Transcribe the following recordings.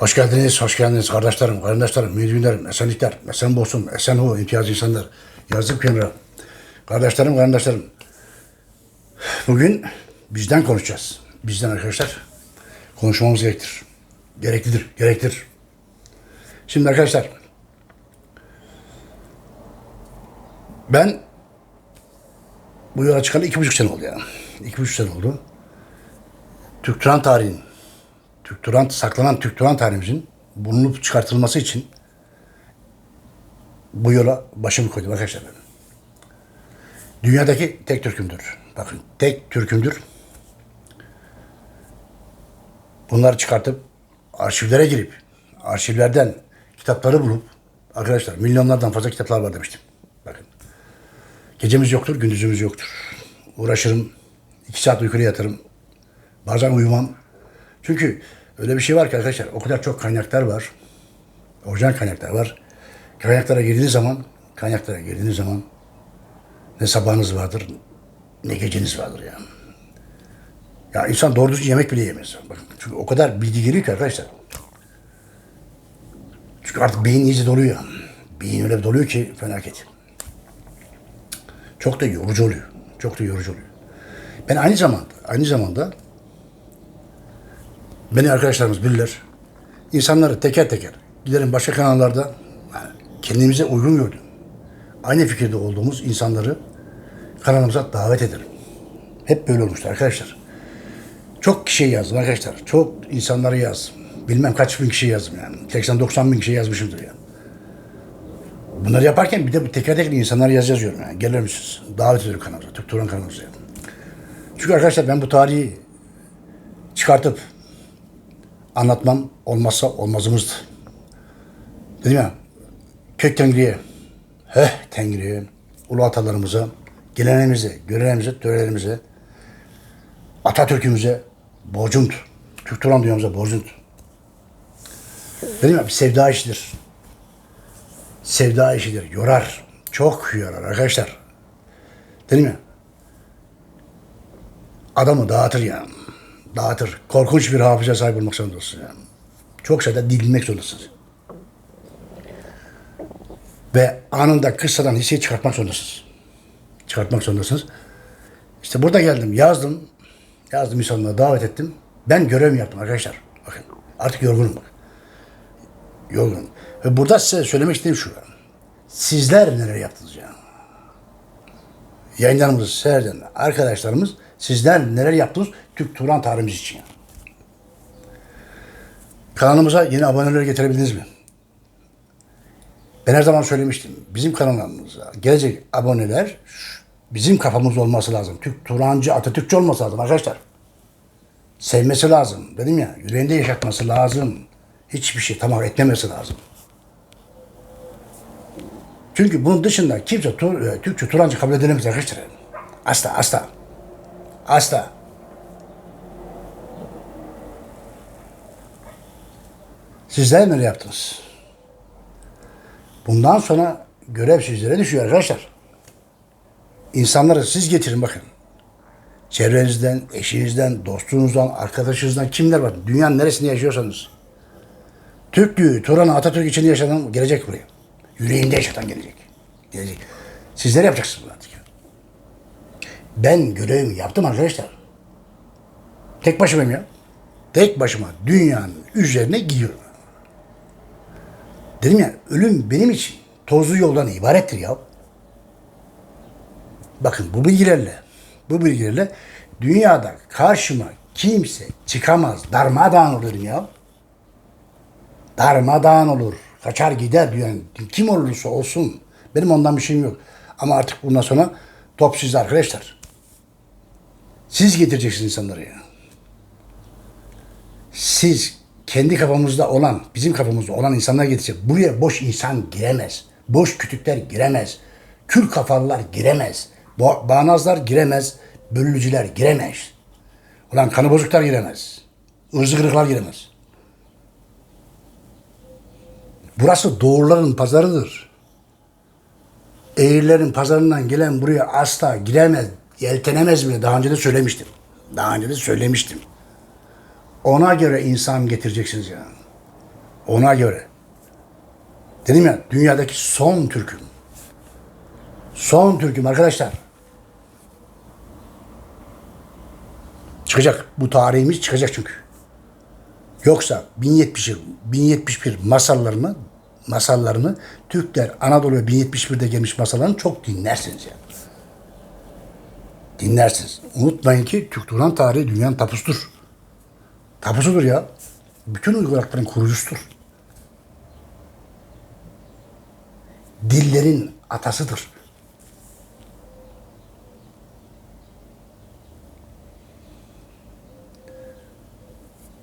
Hoş geldiniz, hoş geldiniz kardeşlerim, kardeşlerim, müminlerim, esenlikler, esen olsun, esen ol, imtiyaz insanlar. Yazık kenara. Kardeşlerim, kardeşlerim. Bugün bizden konuşacağız. Bizden arkadaşlar. Konuşmamız gerektir. Gereklidir, gerektir. Şimdi arkadaşlar. Ben bu yola çıkalı iki buçuk sene oldu ya. İki buçuk sene oldu. Türk Turan tarihinin Türk Turan, saklanan Türk Turan tarihimizin bulunup çıkartılması için bu yola başımı koydum arkadaşlar ben. Dünyadaki tek Türk'ümdür. Bakın tek Türk'ümdür. Bunları çıkartıp arşivlere girip arşivlerden kitapları bulup arkadaşlar milyonlardan fazla kitaplar var demiştim. Bakın. Gecemiz yoktur, gündüzümüz yoktur. Uğraşırım. iki saat uykuya yatarım. Bazen uyumam. Çünkü öyle bir şey var ki arkadaşlar o kadar çok kaynaklar var. Orijinal kaynaklar var. Kaynaklara girdiğiniz zaman kaynaklara girdiğiniz zaman ne sabahınız vardır ne geceniz vardır ya. Ya insan doğru düzgün yemek bile yemez. Bakın, çünkü o kadar bilgi geliyor ki arkadaşlar. Çünkü artık beyin iyice doluyor. Beyin öyle doluyor ki felaket. Çok da yorucu oluyor. Çok da yorucu oluyor. Ben aynı zamanda, aynı zamanda beni arkadaşlarımız bilirler. İnsanları teker teker giderim başka kanallarda kendimize uygun gördüm. Aynı fikirde olduğumuz insanları kanalımıza davet ederim. Hep böyle olmuştu arkadaşlar. Çok kişi yazdım arkadaşlar. Çok insanları yazdım. Bilmem kaç bin kişi yazdım yani. 80-90 bin kişi yazmışımdır yani. Bunları yaparken bir de teker teker insanlara yaz yazıyorum yani. Gelir misiniz? Davet ediyorum kanalımıza. Türk Turan kanalımıza. Çünkü arkadaşlar ben bu tarihi çıkartıp anlatmam olmazsa olmazımızdı. Dedim ya, kök Tengri'ye, heh Tengri'ye, ulu atalarımıza, geleneğimize, göreneğimize, törelerimize, Atatürk'ümüze borcumdu. Türk Turan dünyamıza borcumdu. Dedim ya, bir sevda işidir. Sevda işidir, yorar. Çok yorar arkadaşlar. Dedim ya, adamı dağıtır yani. Dağıtır. Korkunç bir hafıza sahip olmak zorundasın yani. Çok şeyden dil bilmek zorundasınız. Ve anında kıssadan hisseyi çıkartmak zorundasınız. Çıkartmak zorundasınız. İşte burada geldim, yazdım. Yazdım insanlara davet ettim. Ben görevimi yaptım arkadaşlar. Bakın artık yorgunum bak. Yorgunum. Ve burada size söylemek istediğim şu. Sizler neler yaptınız ya? Yayınlarımızı seyreden arkadaşlarımız sizler neler yaptınız Türk Turan tarihimiz için. Kanalımıza yeni aboneler getirebildiniz mi? Ben her zaman söylemiştim. Bizim kanalımıza gelecek aboneler bizim kafamız olması lazım. Türk Turancı, Atatürkçü olması lazım arkadaşlar. Sevmesi lazım. Dedim ya, yüreğinde yaşatması lazım. Hiçbir şey tamam etmemesi lazım. Çünkü bunun dışında kimse Tur, e, Türkçe Turancı kabul edilemez arkadaşlar. Asla, asla. Asla. Sizler neler yaptınız? Bundan sonra görev sizlere düşüyor arkadaşlar. İnsanları siz getirin bakın. Çevrenizden, eşinizden, dostunuzdan, arkadaşınızdan kimler var? Dünyanın neresinde yaşıyorsanız. Türklüğü, Turan'ı, Atatürk için yaşayan gelecek buraya. Yüreğinde yaşatan gelecek. Gelecek. Sizler yapacaksınız artık. Ben görevimi yaptım arkadaşlar. Tek başımayım ya. Tek başıma dünyanın üzerine gidiyorum. Dedim ya ölüm benim için tozlu yoldan ibarettir ya. Bakın bu bilgilerle, bu bilgilerle dünyada karşıma kimse çıkamaz. Darmadağın olur ya. Darmadağın olur. Kaçar gider. Yani kim olursa olsun. Benim ondan bir şeyim yok. Ama artık bundan sonra top sizde arkadaşlar. Siz getireceksiniz insanları ya. Siz kendi kafamızda olan, bizim kafamızda olan insanlar getirecek. Buraya boş insan giremez. Boş kütükler giremez. Kül kafalılar giremez. Ba- Bağnazlar giremez. Bölücüler giremez. Ulan kanı bozuklar giremez. Irzı kırıklar giremez. Burası doğruların pazarıdır. Eğrilerin pazarından gelen buraya asla giremez, yeltenemez bile. Daha önce de söylemiştim. Daha önce de söylemiştim. Ona göre insan getireceksiniz yani. Ona göre. Dedim ya dünyadaki son Türk'üm. Son Türk'üm arkadaşlar. Çıkacak. Bu tarihimiz çıkacak çünkü. Yoksa 1071, 1071 masallarını masallarını Türkler Anadolu'ya 1071'de gelmiş masallarını çok dinlersiniz yani. Dinlersiniz. Unutmayın ki Türk Turan tarihi dünyanın tapusudur. Tapusudur ya. Bütün uygarlıkların kurucusudur. Dillerin atasıdır.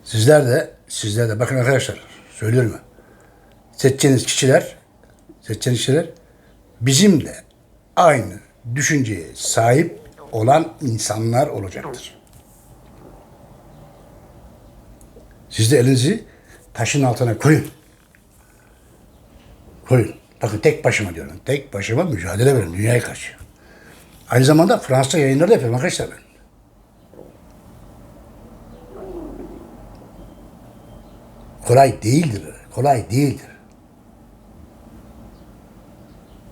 Sizler de, sizler de bakın arkadaşlar söylüyorum ya. Seçeceğiniz kişiler, seçeceğiniz kişiler bizimle aynı düşünceye sahip olan insanlar olacaktır. Siz de elinizi taşın altına koyun. Koyun. Bakın tek başıma diyorum. Tek başıma mücadele verin dünyaya karşı. Aynı zamanda Fransa yayınları da yapıyorum arkadaşlar ben. Kolay değildir. Kolay değildir.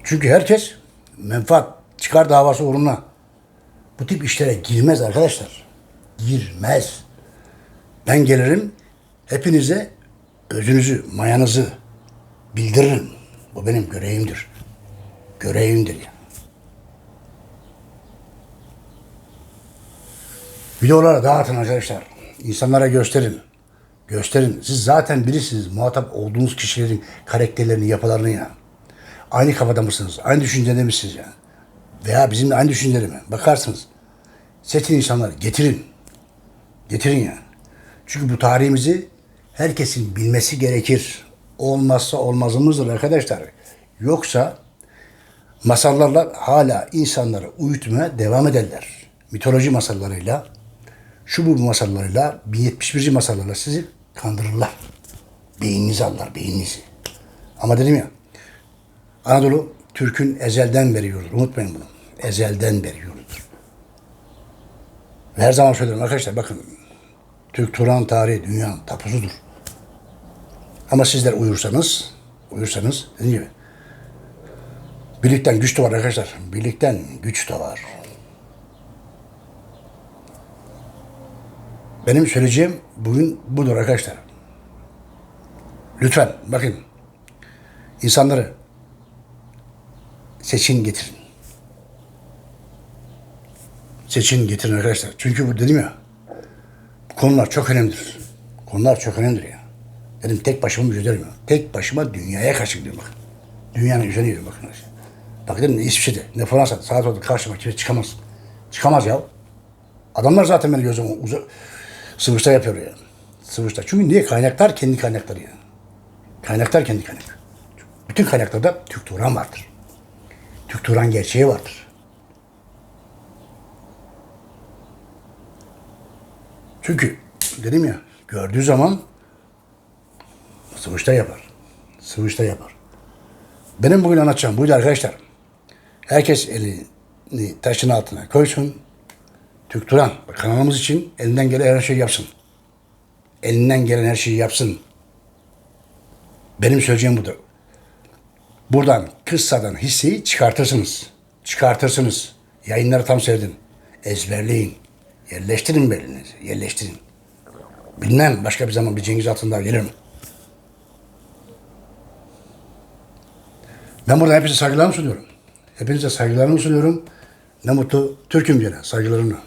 Çünkü herkes menfaat, çıkar davası uğruna bu tip işlere girmez arkadaşlar. Girmez. Ben gelirim hepinize özünüzü, mayanızı bildiririm. Bu benim görevimdir. Görevimdir ya. Videoları dağıtın arkadaşlar. İnsanlara gösterin. Gösterin. Siz zaten bilirsiniz muhatap olduğunuz kişilerin karakterlerini, yapılarını ya. Aynı kafada mısınız? Aynı düşüncede misiniz ya? Veya bizimle aynı düşüncede mi? Bakarsınız. Seçin insanları. Getirin. Getirin ya. Çünkü bu tarihimizi herkesin bilmesi gerekir. Olmazsa olmazımızdır arkadaşlar. Yoksa masallarla hala insanları uyutmaya devam ederler. Mitoloji masallarıyla, şu bu masallarıyla, 1071. masallarla sizi kandırırlar. Beyninizi alırlar, beyninizi. Ama dedim ya, Anadolu Türk'ün ezelden beri. Unutmayın bunu. Ezelden beri yurdudur. Ve her zaman söylerim arkadaşlar bakın Türk Turan tarihi dünyanın tapusudur. Ama sizler uyursanız, uyursanız dediğim gibi birlikten güç doğar arkadaşlar. Birlikten güç doğar. Benim söyleyeceğim bugün budur arkadaşlar. Lütfen bakın insanları seçin getirin. Seçin getirin arkadaşlar. Çünkü bu dedim ya konular çok önemlidir. Konular çok önemlidir ya. Dedim tek başıma mücadele ediyorum. Tek başıma dünyaya karşı gidiyorum bakın. Dünyanın üzerine gidiyorum bakın. Bak dedim ne İsviçre'de ne Fransa saat oldu karşıma kimse çıkamaz. Çıkamaz ya. Adamlar zaten beni gözüm uza, sıvışta yapıyor ya. Sıvışta. Çünkü niye? Kaynaklar kendi kaynakları ya. Kaynaklar kendi kaynak. Bütün kaynaklarda Türk Turan vardır. Türk Turan gerçeği vardır. Çünkü dedim ya gördüğü zaman sıvışta yapar. Sıvışta yapar. Benim bugün anlatacağım buydu arkadaşlar. Herkes elini taşın altına koysun. Türk Turan kanalımız için elinden gelen her şeyi yapsın. Elinden gelen her şeyi yapsın. Benim söyleyeceğim budur. Buradan kıssadan hisseyi çıkartırsınız. Çıkartırsınız. Yayınları tam seyredin. Ezberleyin. Yerleştirin belinizi. Yerleştirin. Bilmem başka bir zaman bir Cengiz Altındağ gelir mi? Ben burada hepinize saygılarımı sunuyorum. Hepinize saygılarımı sunuyorum. Ne mutlu Türk'üm gene saygılarımla.